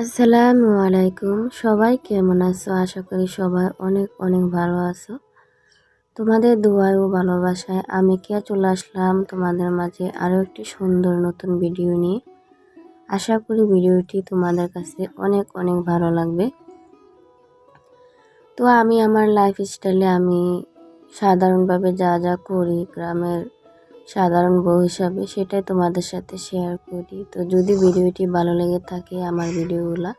আসসালামু আলাইকুম। সবাই কেমন আছো? আশা করি সবাই অনেক অনেক ভালো আছো। তোমাদের দোয়ায় ও ভালোবাসায় আমি কে চলে আসলাম তোমাদের মাঝে আরও একটি সুন্দর নতুন ভিডিও নিয়ে। আশা করি ভিডিওটি তোমাদের কাছে অনেক অনেক ভালো লাগবে। তো আমি আমার লাইফ স্টাইলে আমি সাধারণভাবে যা যা করি, গ্রামের সাধারণ বউ হিসাবে সেটাই তোমাদের সাথে শেয়ার করি। তো যদি ভিডিওটি ভালো লেগে থাকে আমার ভিডিওগুলা,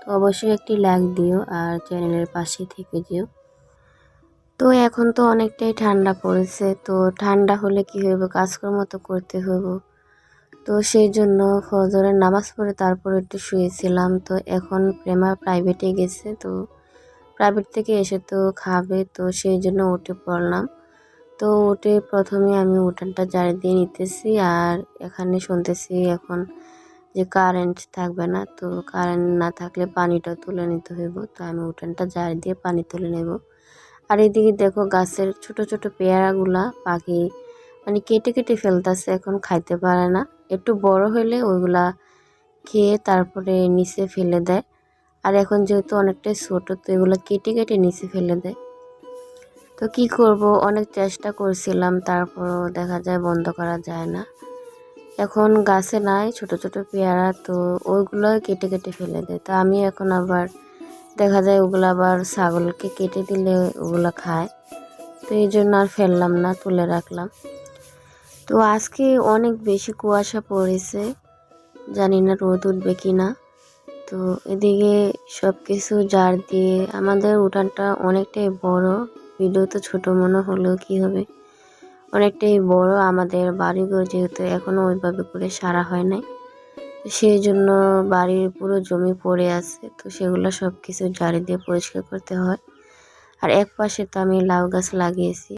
তো অবশ্যই একটি লাইক দিও আর চ্যানেলের পাশে থেকে যেও। তো এখন তো অনেকটাই ঠান্ডা পড়েছে, তো ঠান্ডা হলে কি হইব? কাজকর্ম তো করতে হইব। তো সেই জন্য ফজরের নামাজ পড়ে তারপর একটু শুয়েছিলাম, তো এখন প্রেমা প্রাইভেটে গেছে, তো প্রাইভেট থেকে এসে তো খাবে, তো সেই জন্য উঠে পড়লাম। তো উঠে প্রথমে আমি উঠানটা জারি দিয়ে নিতেছি আর এখানে শুনতেছি এখন যে কারেন্ট থাকবে না, তো কারেন্ট না থাকলে পানিটা তুলে নিতে হইব। তো আমি উঠানটা জারি দিয়ে পানি তুলে নেব। আর এদিকে দেখো গাছের ছোট ছোট পেয়ারাগুলা পাখি মানে কেটে কেটে ফেলতেছে, এখন খাইতে পারে না। একটু বড় হলে ওইগুলা খেয়ে তারপরে নিচে ফেলে দেয়। আর এখন যেহেতু অনেকটাই ছোটো, তো এগুলো কেটে কেটে নিচে ফেলে দেয়। তো কি করব? অনেক চেষ্টা করছিলাম, তারপরও দেখা যায় বন্ধ করা যায় না। এখন গাছে নাই, ছোট ছোট পেয়ারা, তো ওইগুলো কেটে কেটে ফেলে দেয়। তো আমি এখন আবার দেখা যায় ওগুলো আবার ছাগলকে কেটে দিলে ওগুলো খায়। তো এই জন্য আর ফেললাম না, তুলে রাখলাম। তো আজকে অনেক বেশি কুয়াশা পড়েছে, জানি না রোদ উঠবে কি না। তো এদিকে সব কিছু জার দিয়ে, আমাদের উঠানটা অনেকটাই বড়। ভিডিও তো ছোটো মনে হলেও কি হবে? অনেকটাই বড় আমাদের বাড়িঘর যেহেতু এখনও ওইভাবে করে সারা হয় নাই। সেই জন্য বাড়ির পুরো জমি পড়ে আছে, তো সেগুলো সব কিছু জারি দিয়ে পরিষ্কার করতে হয়। আর এক পাশে তো আমি লাউ গাছ লাগিয়েছি।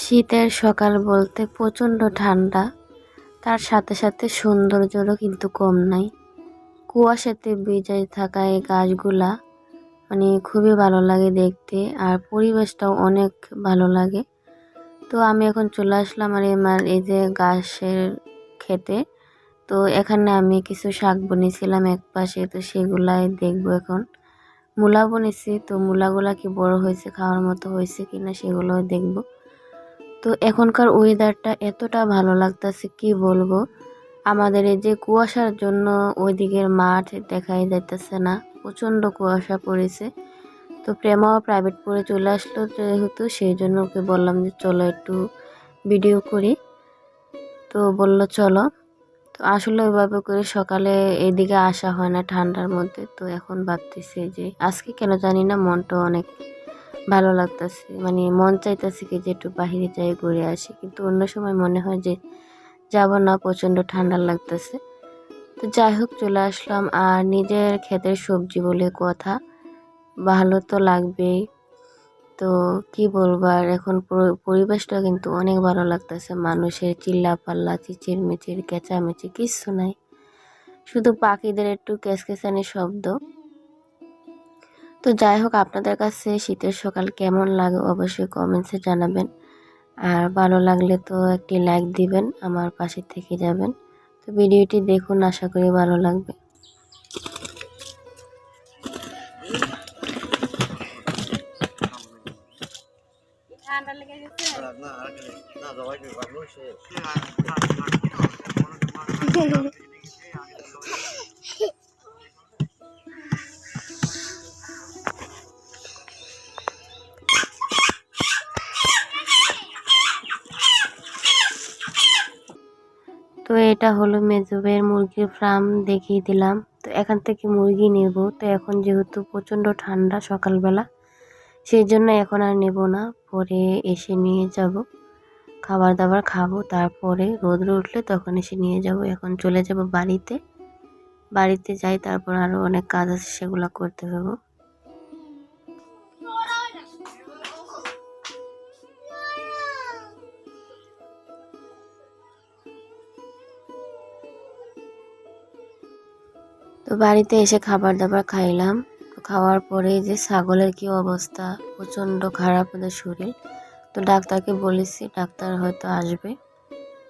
শীতের সকাল বলতে প্রচণ্ড ঠান্ডা, তার সাথে সাথে সৌন্দর্যরও কিন্তু কম নাই। কুয়াশাতে বেজে থাকা এই গাছগুলা মানে খুবই ভালো লাগে দেখতে আর পরিবেশটাও অনেক ভালো লাগে। তো আমি এখন চলে আসলাম আর আমার এই যে গাছের খেতে তো এখানে আমি কিছু শাক বনিয়েছিলাম এক পাশে, তো সেগুলাই দেখব এখন। মূলা বনেছি, তো মূলাগুলা কি বড় হয়েছে, খাওয়ার মতো হয়েছে কিনা সেগুলোও দেখব। তো এখনকার ওয়েদারটা এতটা ভালো লাগতেছে, কি বলব? আমাদের এই যে কুয়াশার জন্য ওইদিকের মাঠ দেখাই যাইতেছে না। প্রচণ্ড কুয়াশা পড়েছে। তো প্রেমাও প্রাইভেট পড়ে চলে আসলো যেহেতু, সেই জন্য ওকে বললাম যে চলো একটু ভিডিও করি। তো বলল চলো। তো আসলে ওইভাবে করে সকালে এদিকে আসা হয় না ঠান্ডার মধ্যে। তো এখন ভাবতেছি যে আজকে কেন জানি না মনটা অনেক ভালো লাগতেছে। মানে মন চাইতেছে কি যে একটু বাহিরে যাই ঘুরে আসি। কিন্তু অন্য সময় মনে হয় যে যাব না, প্রচণ্ড ঠান্ডা লাগতেছে। তো যাই হোক, চলে আসলাম। আর নিজের ক্ষেতের সবজি বলে কথা। ভালো তো লাগবেই। তো কি বলব, আর এখন পরিবেশটা কিন্তু অনেক ভালো লাগতেছে। মানুষের চিল্লা পাল্লা চিচির মিচির কেঁচামেচি, কিচ্ছু নাই। শুধু পাখিদের একটু কেসকেসানি শব্দ। তো যাই হোক, আপনাদের কাছে শীতের সকাল কেমন লাগে অবশ্যই কমেন্টসে জানাবেন। আর ভালো লাগলে তো একটি লাইক দিবেন, আমার পাশে থেকে যাবেন। তো ভিডিওটি দেখুন আশা করি ভালো লাগবে। এটা হলো মেজবের মুরগির ফার্ম দেখিয়ে দিলাম। তো এখান থেকে মুরগি নেব। তো এখন যেহেতু প্রচণ্ড ঠান্ডা সকালবেলা, সেই জন্য এখন আর নেব না। পরে এসে নিয়ে যাব। খাবার দাবার খাব। তারপরে রোদ উঠলে তখন এসে নিয়ে যাব। এখন চলে যাব বাড়িতে। বাড়িতে যাই, তারপর আরও অনেক কাজ আছে, সেগুলো করতে হবে। তো বাড়িতে এসে খাবার দাবার খাইলাম। খাওয়ার পরে যে ছাগলের কি অবস্থা, প্রচণ্ড খারাপ ওদের শরীর। তো ডাক্তারকে বলেছি, ডাক্তার হয়তো আসবে।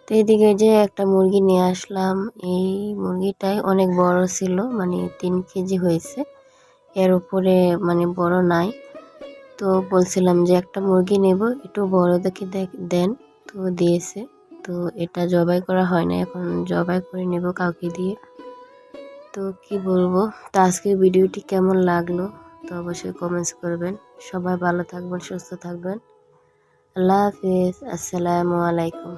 তো এইদিকে যে একটা মুরগি নিয়ে আসলাম, এই মুরগিটাই অনেক বড় ছিল মানে তিন কেজি হয়েছে। এর উপরে মানে বড় নাই। তো বলছিলাম যে একটা মুরগি নেব, একটু বড় দেখ- দেন। তো দিয়েছে। তো এটা জবাই করা হয় না এখন জবাই করে নেব কাউকে দিয়ে। তো কি বলব? তো আজকের ভিডিওটি কেমন লাগল? তো অবশ্যই কমেন্টস করবেন। সবাই ভালো থাকবেন, সুস্থ থাকবেন। আল্লাহ হাফিজ। আসসালামু আলাইকুম।